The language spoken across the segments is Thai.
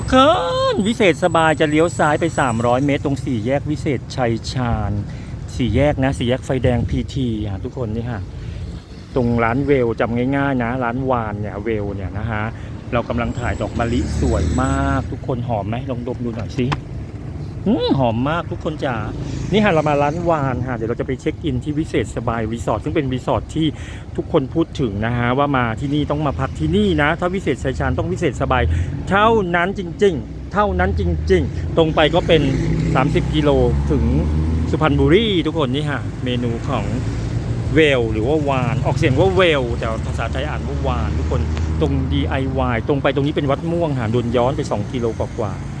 ทุกคนวิเศษสบายจะเลี้ยวซ้ายไป 300 เมตร ตรงสี่แยกวิเศษชัยชาญสี่แยกนะสี่แยกไฟแดงพีทีฮะทุกคนนี่ฮะตรงร้านเวลจำง่ายๆนะ ร้านวานเนี่ยเวลเนี่ยนะฮะเรากำลังถ่ายดอกมะลิสวยมาก ทุกคนหอมไหมลองดมดูหน่อยสิ หอมมากทุกคนจ๋า นี่ฮะเรามาร้านวานฮะเดี๋ยวเราจะไปเช็คอินที่วิเศษสบายรีสอร์ทซึ่งเป็นรีสอร์ทที่ทุกคนพูดถึงนะฮะว่ามาที่นี่ต้องมาพักที่นี่นะ ถ้าวิเศษชัยชาญต้องวิเศษสบาย เท่านั้นจริง ๆ เท่านั้นจริง ๆ ตรงไปก็เป็น 30 กิโลถึงสุพรรณบุรีทุกคนนี่ฮะเมนูของเวลหรือว่าวาน ออกเสียงว่าเวล แต่ภาษาไทยอ่านว่าวาน ทุกคนตรง DIY ตรงไปตรงนี้เป็นวัดม่วงหาดนย้อนไป 2 กิโลกว่าๆ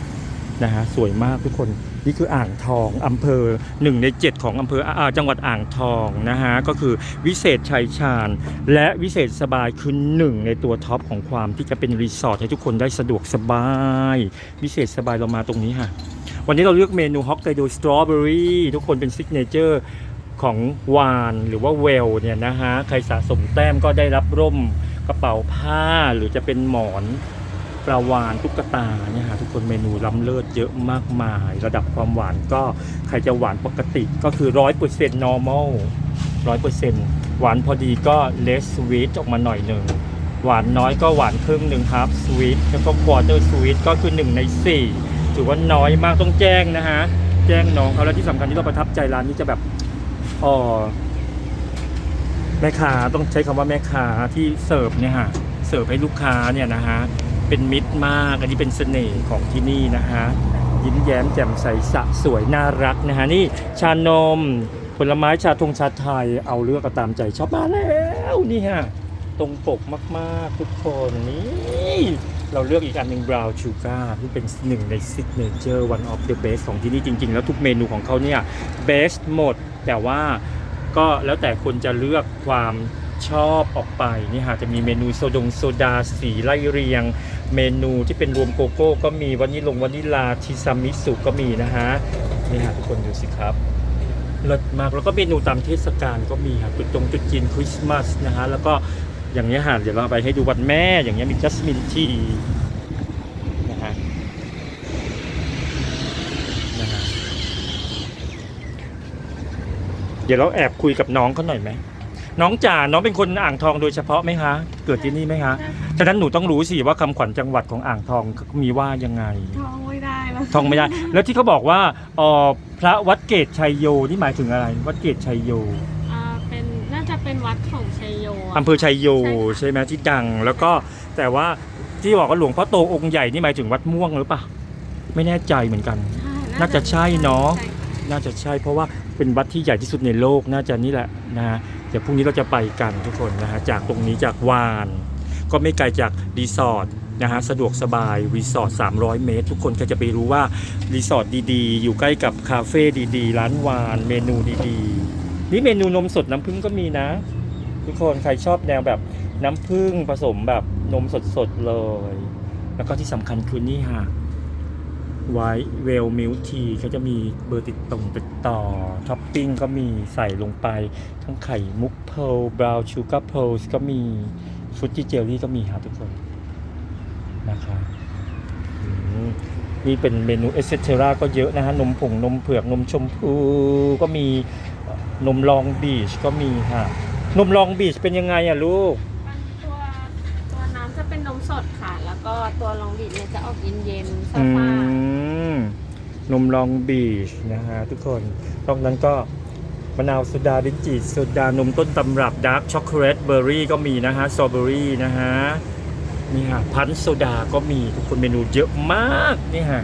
นะฮะสวยมากทุกคนนี่คืออ่างทองอำเภอหนึ่งใน 7 ของอำเภออจังหวัดอ่างทองนะฮะก็คือวิเศษชัยชาญ และวิเศษสบายคือหนึ่งในตัวท็อปของความที่จะเป็นรีสอร์ทให้ทุกคนได้สะดวกสบาย วิเศษสบายเรามาตรงนี้ค่ะ วันนี้เราเลือกเมนูฮอกไกโดสตรอเบอรี่ทุกคนเป็นซิกเนเจอร์ของวานหรือว่าเวลเนี่ยนะฮะใครสะสมแต้มก็ได้รับร่มกระเป๋าผ้าหรือจะเป็นหมอน ปลาวานตุ๊กตาเนี่ยฮะทุกคนเมนูล้ำเลิศเยอะมากมาย ระดับความหวานก็ใครจะหวานปกติก็คือร้อยเปอร์เซ็นต์ normal ร้อยเปอร์เซ็นต์หวานพอดีก็ less sweet ออกมาหน่อยหนึ่งหวานน้อยก็หวานครึ่งหนึ่งครับสวีทแล้วก็ควอเตอร์สวีทก็คือหนึ่งในสี่ถือว่าน้อยมากต้องแจ้งนะฮะแจ้งน้องเขาแล้วที่สำคัญที่เราประทับใจร้านนี้จะแบบอ๋อแม่ค้าต้องใช้คำว่าแม่ค้าที่เสิร์ฟเนี่ยฮะเสิร์ฟให้ลูกค้าเนี่ยนะฮะ เป็นมิตรมากอันนี้เป็นเสน่ห์ของที่นี่นะฮะยิ้มแย้มแจ่มใสสะสวยน่ารักนะฮะนี่ชานม ผลไม้ชาทงชาไทยเอาเลือกก็ตามใจชอบมาแล้วนี่ฮะตรงปกมากๆทุกคนนี่เราเลือกอีกอันหนึ่ง brown sugar ที่เป็นหนึ่งใน signature one of the best ของที่นี่จริง ๆ แล้วทุกเมนูของเขาเนี่ย best หมด แต่ว่าก็แล้วแต่คนจะเลือกความ ชอบออกไปนี่ฮะจะมีเมนูโซดงโซดาสีไล่เรียง เมนูที่เป็นรวมโกโก้ ก็มีวานิลงวานิลาทิซามิสุก็มีนะฮะนี่ฮะทุกคนดูสิครับเลิศมากแล้วก็เมนูตามเทศกาลก็มีครับจุดตรงจุดจีนคริสต์มาสนะฮะแล้วก็อย่างเงี้ยฮะเดี๋ยวเราไปให้ดูวันแม่อย่างเงี้ยมีจัสมินทีนะฮะนะฮะเดี๋ยวเราแอบคุยกับน้องเขาหน่อยไหม น้องจ๋าน้องเป็นคนอ่างทองโดยเฉพาะไหมคะ เกิดที่นี่ไหมคะฉะนั้นหนูต้องรู้สิว่าคำขวัญจังหวัดของอ่างทองมีว่ายังไง ท้องไม่ได้แล้วท่องไม่ได้ แล้วที่เขาบอกว่าเอ่อพระวัดเกตชัยโยนี่หมายถึงอะไร วัดเกตชัยโยอ่าเป็นน่าจะเป็นวัดของชัยโยะอำเภอชัยโยใช่ค่ะใช่ไหมที่ดัง แล้วก็แต่ว่าที่บอกว่าหลวงพ่อโตองค์ใหญ่นี่หมายถึงวัดม่วงหรือเปล่าไม่แน่ใจเหมือนกันใช่น่าจะใช่เนอะ ใช่ค่น่าจะใช่เพราะว่าเป็นวัดที่ใหญ่ที่สุดในโลกน่าจะนี่แหละนะฮะ เดี๋ยวพรุ่งนี้เราจะไปกันทุกคนนะฮะจากตรงนี้จากวาน ก็ไม่ไกลจากรีสอร์ทนะฮะสะดวกสบายรีสอร์ท300 เมตร ทุกคนก็จะไปรู้ว่ารีสอร์ทดีๆ อยู่ใกล้กับคาเฟ่ดีๆ ร้านวาน เมนูดีๆ นี่เมนูนมสดน้ำผึ้งก็มีนะ ทุกคนใครชอบแนวแบบน้ำผึ้งผสมแบบนมสดๆเลย แล้วก็ที่สำคัญคือนี่ฮะ ไว้เวลมิลทีเขาจะมีเบอร์ติดตรงติดต่อท็อปปิ้งก็มีใส่ลงไป ทั้งไข่มุกเพลบราวชูการ์เพลก็มีฟรุตตี้เจลลี่ก็มีครับทุกคนนะคะนี่เป็นเมนูเอสเซเทราก็เยอะนะฮะ นมผง นมเผือก นมชมพูก็มีนมลองบีชก็มีค่ะ นมลองบีชเป็นยังไงอะลูก ตัวตัวน้ำจะเป็นนม สดค่ะ แล้วก็ตัวลองบีดเนี่ยจะออกเย็นๆอืซ่า มนมลองบีชนะฮะทุกคนนอกนั้นก็มะนาวโซดาดินจีโซดานมต้นตำรับดาร์กช็อกโกแลตเบอร์รี่ก็มีนะฮะสตรอเบอรี่นะฮะนี่ฮะพันธุ์โซดาก็มีทุกคนเมนูเยอะมากนี่ฮะ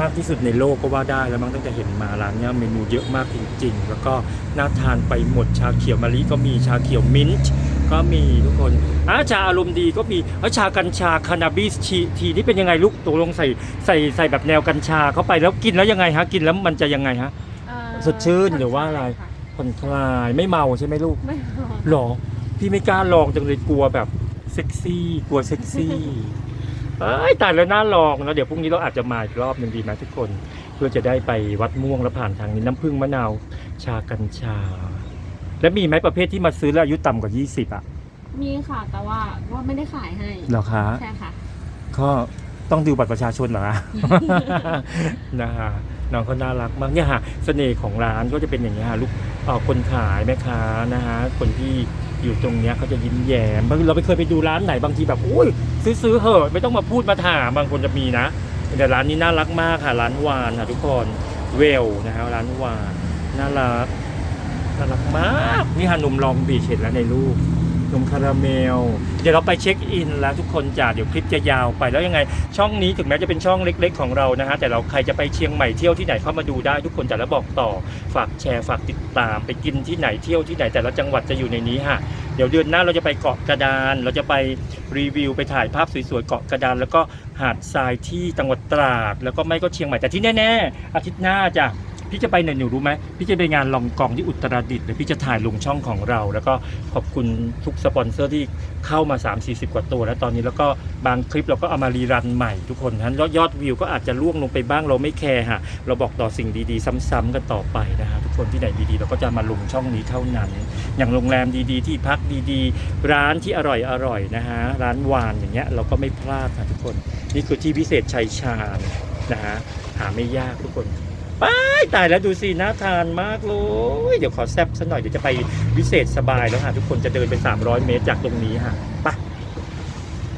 มากที่สุดในโลกก็ว่าได้แล้วมั้งตั้งแต่เห็นมาร้านเนี้ยเมนูเยอะมากจริงๆ แล้วก็น่าทานไปหมดชาเขียวมะลิก็มีชาเขียวมิ้นท์ ก็มีทุกคนอาชาอารมณ์ดีก็มีแล้วชากัญชาคานาบิสทีทีนี่เป็นยังไงลูกตกลงใส่ใส่ใส่แบบแนวกัญชาเข้าไปแล้วกินแล้วยังไงฮะกินแล้วมันจะยังไงฮะๆเอ่อสดชื่นหรือว่าอะไรค่ผ่อนคลายไม่เมาใช่ไหมลูกไม่ร้อนหรอพี่ไม่กล้าลองจังเลยกลัวแบบเซ็กซี่กลัวเซ็กซี่เอ้ยตายแล้วน่าลองนะเดี๋ยวพรุ่งนี้เราอาจจะมาอีกรอบหนึ่งดีไหมทุกคน เพื่อจะได้ไปวัดม่วงแล้วผ่านทางนี้น้ำผึ้งมะนาวชากัญชา แล้วมีไหมประเภทที่มาซื้อแล้วอายุต่ำกว่า 20 อะมีค่ะ แต่ว่าว่าไม่ได้ขายให้เหรอคะ ใช่ค่ะ ก็ต้องดูบัตรประชาชนเหรอคะนะฮะน้องเขาน่ารักมากเนี่ยฮะเสน่ห์ของร้านก็จะเป็นอย่างนี้ยฮะลูกเอ่อคนขายแม่ค้านะฮะคนที่อยู่ตรงเนี้ยเขาจะยิ้มแย้มบางเราไปเคยไปดูร้านไหนบางทีแบบอุ้ยซื้อซื้อเหอะไม่ต้องมาพูดมาถามบางคนจะมีนะแต่ร้านนี้น่ารักมากค่ะร้านวานค่ะทุกคนเวลนะฮะร้านวานน่ารัก น่ารักมาก นี่ฮะหนุ่มลองบีชเห็นแล้วในรูปนมคาราเมล เดี๋ยวเราไปเช็คอินแล้วทุกคนจ้าเดี๋ยวคลิปจะยาวไปแล้วยังไง ช่องนี้ถึงแม้จะเป็นช่องเล็ก ๆ ของเรานะฮะแต่เราใครจะไปเชียงใหม่เที่ยวที่ไหนเข้ามาดูได้ทุกคนจะแล้วบอกต่อ ฝากแชร์ฝากติดตาม ไปกินที่ไหนเที่ยวที่ไหนแต่ละจังหวัดจะอยู่ในนี้ฮะเดี๋ยวเดือนหน้าเราจะไปเกาะกระดาน เราจะไปรีวิวไปถ่ายภาพสวยๆเกาะกระดาน แล้วก็หาดทรายที่จังหวัดตราด แล้วก็ไม่ก็เชียงใหม่แต่ที่แน่ๆอาทิตย์หน้าจ้ะ พี่จะไปไหนหนูรู้ไหมพี่จะไปงานลองกองที่อุตรดิตถ์เดี๋ยวพี่จะถ่ายลงช่องของเรา แล้วก็ขอบคุณทุกสปอนเซอร์ที่เข้ามา 3 4 0 กว่าตัวแล้วตอนนี้แล้วก็บางคลิปเราก็เอามารีรันใหม่ทุกคนนั้นยอดวิวก็อาจจะล่วงลงไปบ้างเราไม่แคร์ฮะเราบอกต่อสิ่งดีๆ ซ้ำๆกันต่อไปนะฮะทุกคนที่ไหนดีๆ เราก็จะมาลงช่องนี้เท่านั้น อย่างโรงแรมดีๆ ที่พักดีๆ ร้านที่อร่อยๆนะฮะร้านวานอย่างเงี้ยเราก็ไม่พลาดนะทุกคน นี่คือที่พิเศษชัยชาญนะฮะหาไม่ยากทุกคน ไปตายแล้วดูสิน่าทานมากเลย เดี๋ยวขอแซบสักหน่อยเดี๋ยวจะไปวิเศษสบายแล้วค่ะทุกคนจะเดินไป 300 เมตรจากตรงนี้ค่ะไป